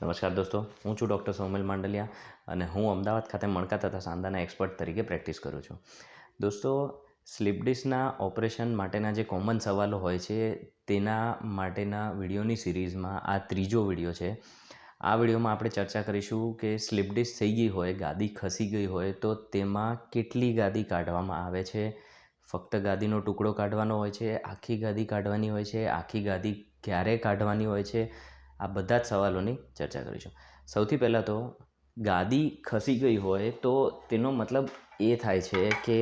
નમસ્કાર દોસ્તો, હું છું ડૉક્ટર સૌમિલ માંડલિયા અને હું અમદાવાદ ખાતે મણકા તથા સાંધાના એક્સપર્ટ તરીકે પ્રેક્ટિસ કરું છું. દોસ્તો, સ્લીપ ડિસ્કના ઓપરેશન માટેના જે કોમન સવાલો હોય છે, તેના માટેના વિડીયોની સિરીઝમાં આ ત્રીજો વીડિયો છે. આ વિડીયોમાં આપણે ચર્ચા કરીશું કે સ્લીપ ડિસ્ક થઈ ગઈ હોય, ગાદી ખસી ગઈ હોય, તો તેમાં કેટલી ગાદી કાઢવામાં આવે છે? ફક્ત ગાદીનો ટુકડો કાઢવાનો હોય છે, આખી ગાદી કાઢવાની હોય છે, આખી ગાદી ક્યારે કાઢવાની હોય છે? આ બધા જ સવાલોની ચર્ચા કરીશું. સૌથી પહેલાં તો ગાદી ખસી ગઈ હોય તો તેનો મતલબ એ થાય છે કે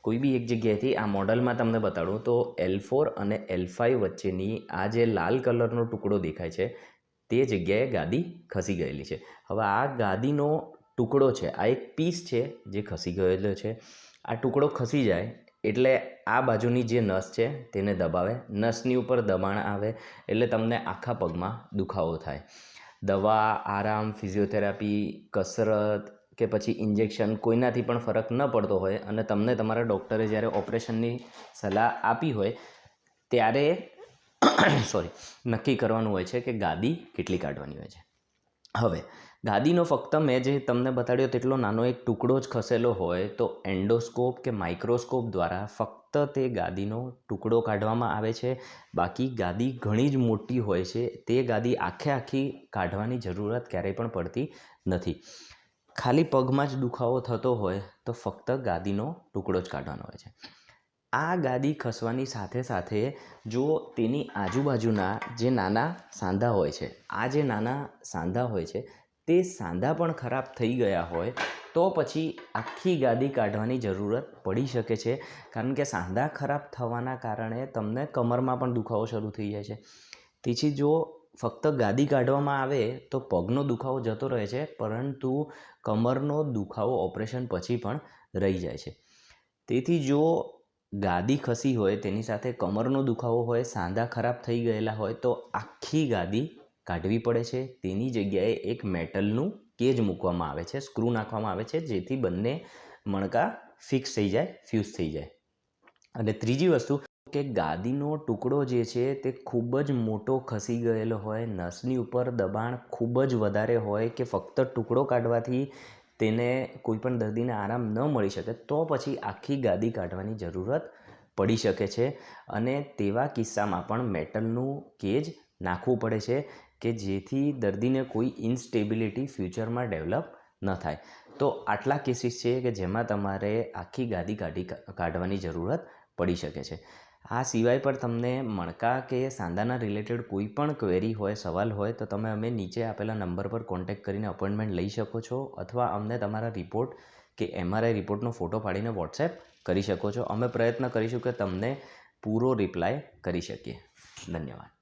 કોઈ બી એક જગ્યાએથી આ મોડલમાં તમને બતાડું તો એલ ફોર અને એલ ફાઇવ વચ્ચેની આ જે લાલ કલરનો ટુકડો દેખાય છે, તે જગ્યાએ ગાદી ખસી ગયેલી છે. હવે આ ગાદીનો ટુકડો છે, આ એક પીસ છે જે ખસી ગયેલો છે. આ ટુકડો ખસી જાય એટલે આ બાજુની જે નસ છે તેને દબાવે. નસની ઉપર દબાણ આવે એટલે તમને આખા પગમાં દુખાવો થાય. દવા, આરામ, ફિઝિયોથેરાપી, કસરત કે પછી ઇન્જેક્શન કોઈનાથી પણ ફરક ન પડતો હોય અને તમને તમારા ડૉક્ટરે જ્યારે ઓપરેશનની સલાહ આપી હોય ત્યારે સોરી, નક્કી કરવાનું હોય છે કે ગાદી કેટલી કાઢવાની હોય છે. હવે ગાદીનો ફક્ત મેં જે તમને બતાડ્યો તેટલો નાનો એક ટુકડો જ ખસેલો હોય તો એન્ડોસ્કોપ કે માઇક્રોસ્કોપ દ્વારા ફક્ત તે ગાદીનો ટુકડો કાઢવામાં આવે છે. બાકી ગાદી ઘણી જ મોટી હોય છે. તે ગાદી આખે આખી કાઢવાની જરૂરત ક્યારેય પણ પડતી નથી. ખાલી પગમાં જ દુખાવો થતો હોય તો ફક્ત ગાદીનો ટુકડો જ કાઢવાનો હોય છે. આ ગાદી ખસવાની સાથે સાથે જો તેની આજુબાજુના જે નાના સાંધા હોય છે, આ જે નાના સાંધા હોય છે તે સાંધા પણ ખરાબ થઈ ગયા હોય, તો પછી આખી ગાદી કાઢવાની જરૂરત પડી શકે છે. કારણ કે સાંધા ખરાબ થવાના કારણે તમને કમરમાં પણ દુખાવો શરૂ થઈ જાય છે. તેથી જો ફક્ત ગાદી કાઢવામાં આવે, તો પગનો દુખાવો જતો રહે છે, પરંતુ કમરનો દુખાવો ઓપરેશન પછી પણ રહી જાય છે. તેથી જો ગાદી ખસી હોય, તેની સાથે કમરનો દુખાવો હોય, સાંધા ખરાબ થઈ ગયેલા હોય, તો આખી ગાદી કાઢવી પડે છે. તેની જગ્યાએ એક મેટલનું કેજ મૂકવામાં આવે છે. સ્ક્રૂ નાખવામાં આવે છે જેથી બંને મણકા ફિક્સ થઈ જાય, ફ્યુઝ થઈ જાય. અને ત્રીજી વસ્તુ, કે ગાદીનો ટુકડો જે છે તે ખૂબ જ મોટો ખસી ગયેલો હોય, નસની ઉપર દબાણ ખૂબ જ વધારે હોય કે ફક્ત ટુકડો કાઢવાથી તેને કોઈપણ દર્દીને આરામ ન મળી શકે, તો પછી આખી ગાદી કાઢવાની જરૂરત પડી શકે છે. અને તેવા કિસ્સામાં પણ મેટલનું કેજ નાખવું પડે છે કે જેથી દર્દીને કોઈ ઇન્સ્ટેબિલિટી ફ્યુચરમાં ડેવલપ ન થાય. તો આટલા કેસીસ છે કે જેમાં તમારે આખી ગાદી કાઢી કાઢવાની જરૂરત પડી શકે છે. આ સિવાય પણ તમને મણકા કે સાંધાના રિલેટેડ કોઈ પણ ક્વેરી હોય, સવાલ હોય, તો તમે અમે નીચે આપેલા નંબર પર કોન્ટેક્ટ કરીને અપોઇન્ટમેન્ટ લઈ શકો છો અથવા અમને તમારા રિપોર્ટ કે એમઆરઆઈ રિપોર્ટનો ફોટો પાડીને વોટ્સએપ કરી શકો છો. અમે પ્રયત્ન કરીશું કે તમને પૂરો રિપ્લાય કરી શકીએ. ધન્યવાદ.